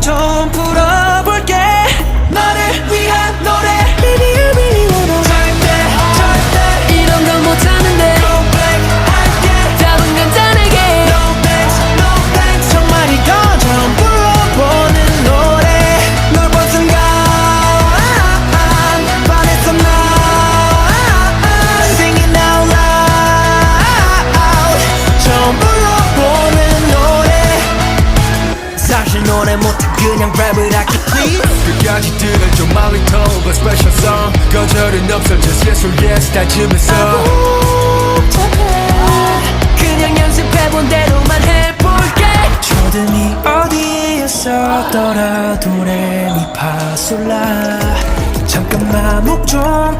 좀풀 사실 노래 못해 그냥 랩을 할게 please. 끝까지 들어줘 my little but special song. 거절은 없어 just yes or yes 다짐했어 그냥 연습해본 대로만 해볼게. 초등이 어디에서더라 도레미파솔라. 잠깐만 목좀 풀어